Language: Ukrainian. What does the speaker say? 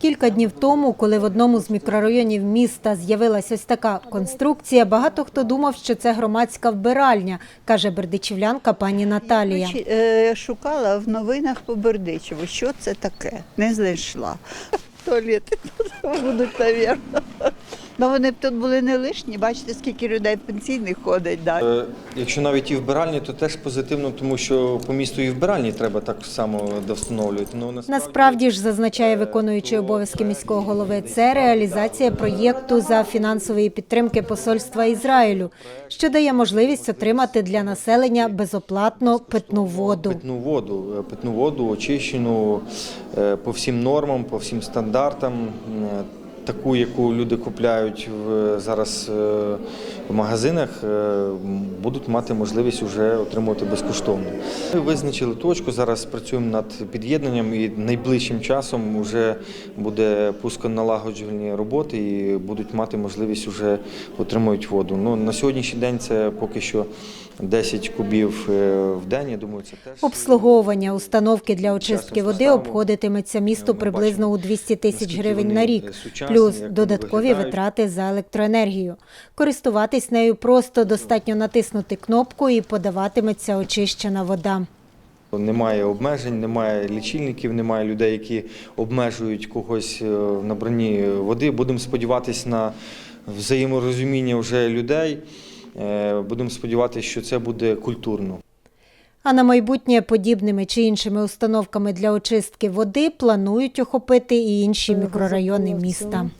Кілька днів тому, коли в одному з мікрорайонів міста з'явилась ось така конструкція, багато хто думав, що це громадська вбиральня, каже бердичівлянка пані Наталія. Е, Шукала в новинах по Бердичеву, що це таке. Не знайшла. Туалети будуть, мабуть. Ну вони б тут були не лишні. Бачите, скільки людей пенсійних ходить. Да. Е, Якщо навіть і вбиральні, то теж позитивно, тому що по місту і вбиральні треба так само довстановлювати. Ну, Насправді ж зазначає виконуючий обов'язки міського голови, це реалізація проєкту за фінансової підтримки посольства Ізраїлю, що дає можливість отримати для населення безоплатно питну воду. питну воду, е, питну воду очищену е, по всім нормам, по всім стандартам. Таку, яку люди купляють в, зараз е, в магазинах, е, будуть мати можливість вже отримувати безкоштовно. Ми визначили точку, зараз працюємо над під'єднанням і найближчим часом вже буде пусконалагоджувальні роботи і будуть мати можливість вже отримувати воду. Ну, на сьогоднішній день це поки що 10 кубів е, в день. Я думаю, це теж Обслуговування установки для очистки води обходитиметься місту приблизно у бачимо, 200 тисяч гривень на рік, плюс додаткові витрати за електроенергію. Користуватись нею просто достатньо натиснути кнопку і подаватиметься очищена вода. Немає обмежень, немає лічильників, немає людей, які обмежують когось е, в набранні води. Будемо сподіватися на взаєморозуміння вже людей. Е, Будемо сподіватися, що це буде культурно. А на майбутнє подібними чи іншими установками для очистки води планують охопити і інші мікрорайони міста.